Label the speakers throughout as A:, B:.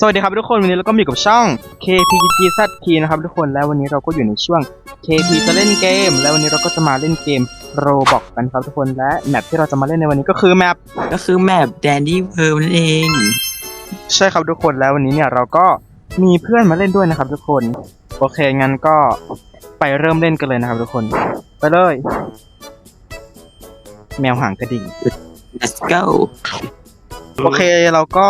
A: สวัสดีครับทุกคนวันนี้เราก็มีกับช่อง KPGZT นะครับทุกคนแล้ววันนี้เราก็อยู่ในช่วง KP จะเล่นเกม แล้ววันนี้เราก็จะมาเล่นเกม Roblox กันครับทุกคนและแมปที่เราจะมาเล่นในวันนี้ก็คือแมป
B: ก็คือแมปแดนดี้เพิร์นั่นเอง
A: ใช่ครับทุกคนแล้ววันนี้เนี่ยเราก็มีเพื่อนมาเล่นด้วยนะครับทุกคน โอเคงั้นก็ไปเริ่มเล่นกันเลยนะครับทุกคน ไปเลย แมวหางกระดิ่ง
B: let's go
A: โอเคเราก็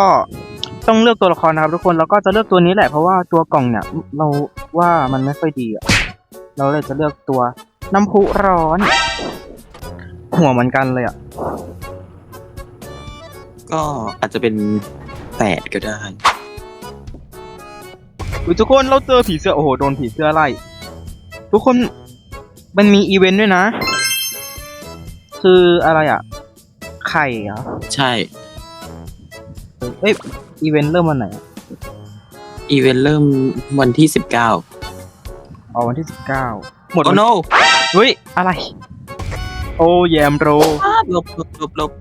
A: ต้องเลือกตัวละครนะครับทุกคนเราก็จะเลือกตัวนี้แหละเพราะว่าตัวกล่องเนี่ยเราว่ามันไม่ค่อยดีอะเราเลยจะเลือกตัวน้ำพุร้อน หัวเหมือนกันเลยอะ
B: ก็อาจจะเป็นแปดก็ได้
A: อุ๊ยทุกคนเราเจอผีเสื้อโอ้โหโดนผีเสื้อไล่ทุกคนมันมีอีเวนต์ด้วยนะ คืออะไรอะไข่เหรอ
B: ใช่
A: เอ้ย อีเวนต์เริ่มวันไหนอะ
B: อีเวนต์เริ่มวันที่สิบเก้า
A: อ๋อวันที่สิบเก้าหมด
B: โอ้
A: วัน
B: โน
A: เฮ้ย อะไร โอ้แยมโร
B: ลบลบลบลบ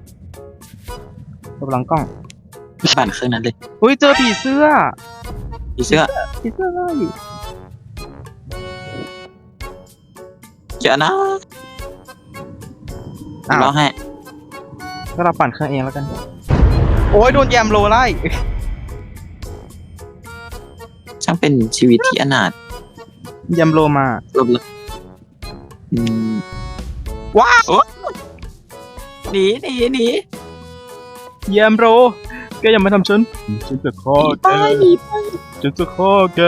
A: กำลังกล้อง
B: ปั่นเครื่องนั้นเลย
A: เฮ้ย เจอผีเสื้อ
B: พี่เชื่อ
A: ผีเสื้อไล่
B: เจอนะ
A: อ้าว
B: รอให้
A: ก็เราปั่นเครื่องเองแล้วกัน โอ้ยโดนแยมโลไล่
B: ช่างเป็นชีวิตที่อนาถ
A: แยมโลมา
B: ลบลบอืม
A: ว้าว
B: หนีหนีหนี
A: แยมโลแกอย่ามาทำฉันฉันจะฆ่า
B: หนี
A: แก
B: ไปหนีไป
A: ฉันจะฆ่าแก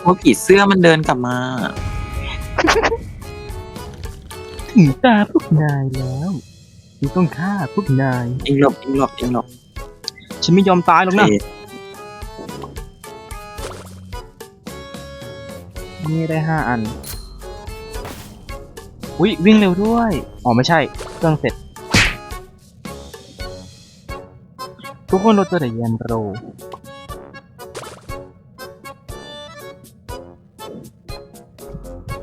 B: เพราะผีเสื้อมันเดินกลับมา
A: ถึงตาพวกนายแล้ว ฉันต้องฆ่าพวกนาย
B: เองหลบเองหลบเองหลบ
A: ฉันไม่ยอมตายหรอกนะ
B: เอ๊ะ
A: นี่ได้ห้าอันอุ้ยวิ่งเร็วด้วยอ๋อไม่ใช่เครื่องเสร็จ ทุกคนเราเจอแต่แยมโร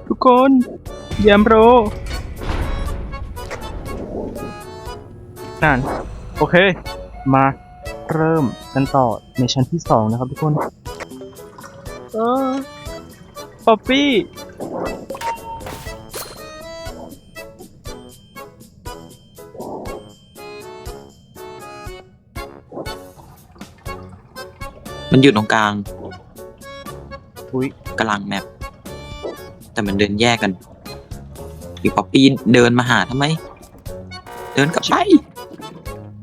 A: ทุกคนแยมโร นั่นโอเค มาเริ่มกันต่อในชั้นที่สองนะครับทุกคนเออป๊อปปี้
B: มันอยู่ตรงกลาง
A: อุ้ย
B: กลางแมปแต่มันเดินแยกกันอีป๊อปปี้เดินมาหาทำไม เดินกลับไป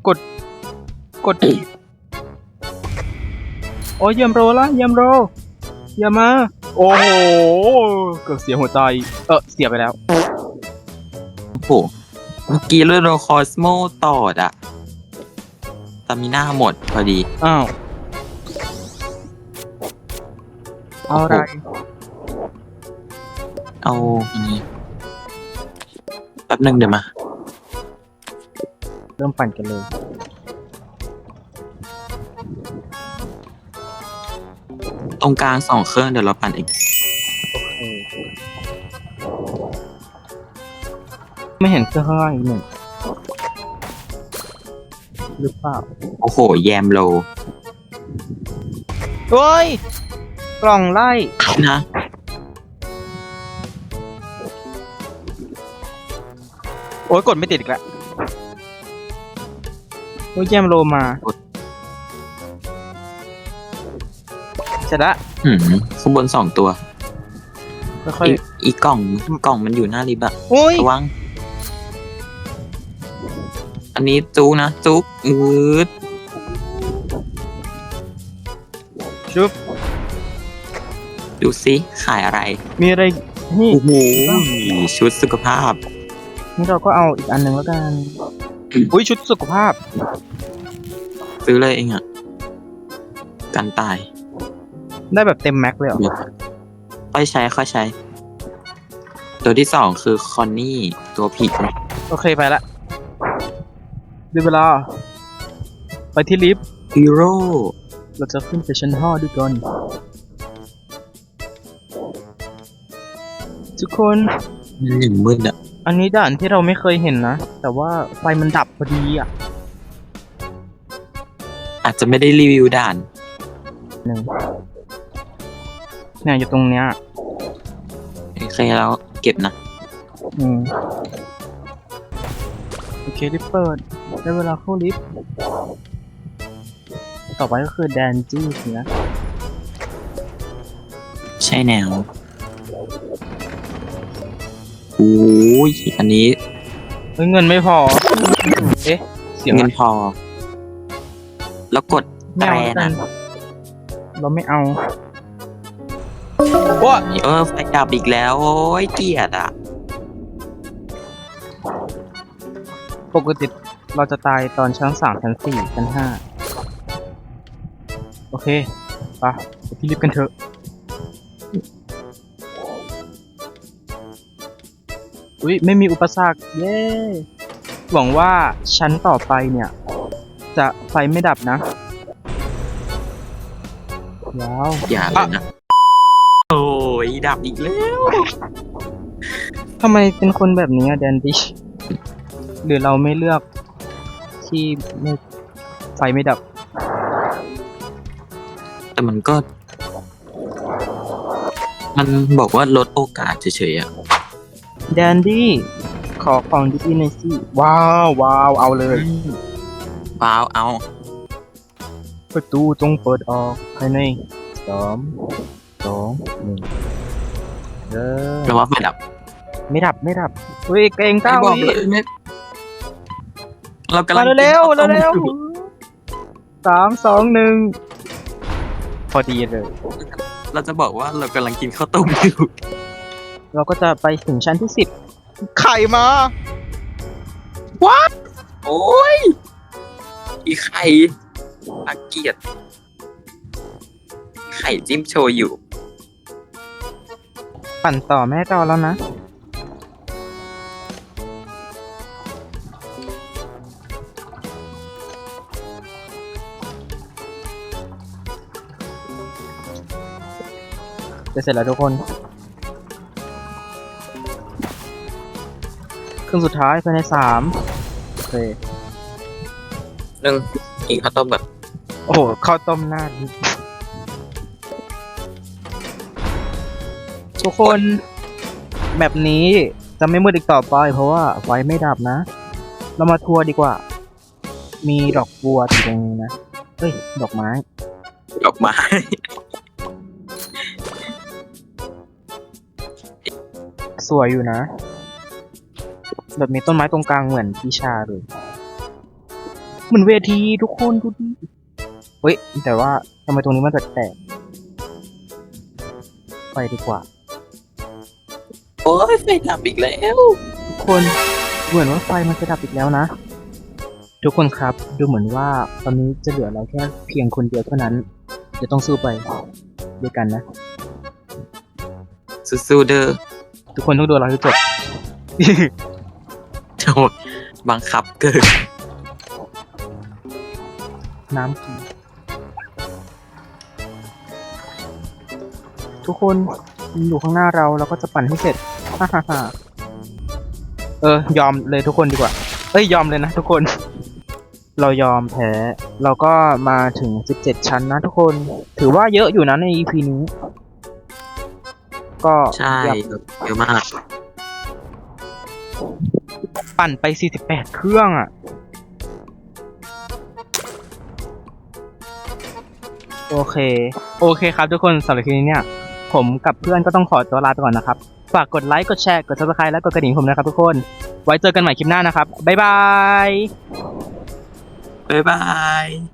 A: กด โอ้ยเยี่ยมโรละเยี่ยมโร อย่ามา โอ้โห เกือบเสียหัวใจ เออเสียไปแล้ว
B: โอ้โหเมื่อกี้เลือดโดนคอสโมตอดอะตามิน่าหมดพอดี
A: อ้าว เอาอะไร
B: เอาอันนี้แป๊บหนึ่งเดี๋ยวมา
A: เริ่มปั่นกันเลย
B: ตรงกลางสองเครื่องเดี๋ยวเราปั่นเอง
A: โอเคไม่เห็นเครื่องข้างล่างอีกหนึ่งหรือเปล่า
B: โอ้โห แยมโล
A: เฮ้ย กล่องไล่
B: นะ
A: โอ้ยกดไม่ติดอีกแล้ว โอ้ยแยมโลมาเสร็จละ
B: หืมข้างบนสองตัว
A: ค่อย
B: อีอีกกล่องกล่องมันอยู่หน้าลิฟต์อะ
A: ๆโอ้ย
B: ระวัง อันนี้จุกนะจุกอืด
A: ชุบ
B: ดูสิขายอะไร
A: มีอะไรนี่
B: โอ้โหชุดสุขภาพ
A: นี่เราก็เอาอีกอันหนึ่งแล้วกัน อุ้ยชุดสุขภาพ
B: ซื้อเลยเองอะกันตาย
A: ได้แบบเต็มแม็กเลยเหรอ
B: ค่อยใช้ค่อยใช้ ตัวที่สองคือคอนนี่ตัวผี
A: โอเคไปละได้เวลา ไปที่ลิฟต์
B: ฮีโร่
A: เราจะขึ้นไปชั้นห้าด้วยกัน ทุกคน
B: หนึ่งมืดอะ
A: อันนี้ด่านที่เราไม่เคยเห็นนะ แต่ว่าไฟมันดับพอดีอะ
B: อาจจะไม่ได้รีวิวด่าน
A: หนึ่งเนี่ยอยู่ตรงเนี้ย
B: โอเคแล้วเก็บนะ
A: อืม โอเครีบเปิดได้เวลาเข้าลิฟต์ต่อไปก็คือแดนจี้สินะ
B: ใช่แนวโอ้ยอันนี้
A: เฮ้ยเงินไม่พอ เอ๊ะ เสียง
B: เงิ
A: อะ
B: นพอ แล้วกด
A: ไม่
B: แตร
A: เอาแล้วกั
B: นะ
A: นเราไม่เอาว้า
B: เออไฟดับอีกแล้ว โอ้ยเกลียดอะ
A: ปกติเราจะตายตอนชั้นสามชั้นสี่ชั้นห้าโอเคไปไปที่ลิฟต์กันเถอะอุ้ยไม่มีอุปสรรค เย้ หวังว่าชั้นต่อไปเนี่ย จะไฟไม่ดับนะว้าว
B: อย่าเลยนะ โอ้ยดับอีกแล้ว
A: ทำไมเป็นคนแบบนี้อะแดนดี้หรือเราไม่เลือกที่ไม่ไฟไม่ดับ
B: แต่มันก็ มันบอกว่าลดโอกาสเฉยๆอะ
A: แดนดี้ขอของดีๆหน่อยสิว้าวว้าวเอาเลย
B: เปล่าเอา
A: ประตูจงเปิดออกภายในสามสองหนึ่งเออ
B: แปลว่าไฟดับ
A: ไม่ดับไม่ดับเฮ้ยเก่งเก้า
B: ไม่บอก
A: วิ
B: เลยไม่เรากำลั
A: มางเร็ว
B: กินข้าต้ม
A: เร็ว
B: อยู่
A: สามสองหนึ่งพอดีเลย
B: เราจะบอกว่าเรากำลังกินข้าวต้มอยู่
A: เราก็จะไปถึงชั้นที่สิบไข่มา
B: โอ้ย อีไข่อาเกียด ไข่จิ้มโชยุ
A: ปั่นต่อแม่ต่อแล้วนะ จะเสร็จแล้วทุกคนครึ่งสุดท้ายภายในสามโอเค
B: นึ่งกินข้าวต้มแบบ
A: โอ้โหข้าวต้มหน้าดิทุกคนแบบนี้จะไม่มืดอีกต่อไปเพราะว่าไฟไม่ดับนะ เรามาทัวร์ดีกว่า มีดอกบัวอยู่ตรงนี้นะ เฮ้ย ดอกไม้
B: ดอกไม้
A: สวยอยู่นะ แบบมีต้นไม้ตรงกลางเหมือนพิชาเลยเห มือนเวทีทุกคนดูดิเฮ้ย แต่ว่าทำไมตรงนี้มันแปลกๆไปดีกว่า
B: โอ้ยไฟดับอีกแล้ว
A: ทุกคนเหมือนว่าไฟมันจะดับอีกแล้วนะ ทุกคนครับดูเหมือนว่าตอนนี้จะเหลือเราแค่เพียงคนเดียวเท่านั้นจะต้องสู้ไปด้วยกันนะ
B: สู้ๆเด้อ
A: ทุกคนต้องดูเราให้จบ
B: โอ้ยบังคับเกิน
A: น้ำกินทุกคนอยู่ข้างหน้าเราเราก็จะปั่นให้เสร็จฮ่าฮ่าฮ่าเออยอมเลยทุกคนดีกว่า เอ้ยยอมเลยนะทุกคน เรายอมแพ้ เราก็มาถึง 17 ชั้นนะทุกคน ถือว่าเยอะอยู่นะใน EP นี้ ก็
B: ใช่
A: อยาก
B: เยอะมาก
A: ปั่นไป 48 เครื่องอะ โอเค โอเคครับทุกคนสำหรับคลิปนี้เนี่ย ผมกับเพื่อนก็ต้องขอตัวลาไปก่อนนะครับ ฝากกดไลค์กดแชร์กด subscribe และกดกระดิ่งผมนะครับทุกคน ไว้เจอกันใหม่คลิปหน้านะครับ บ๊ายบาย
B: บ๊ายบาย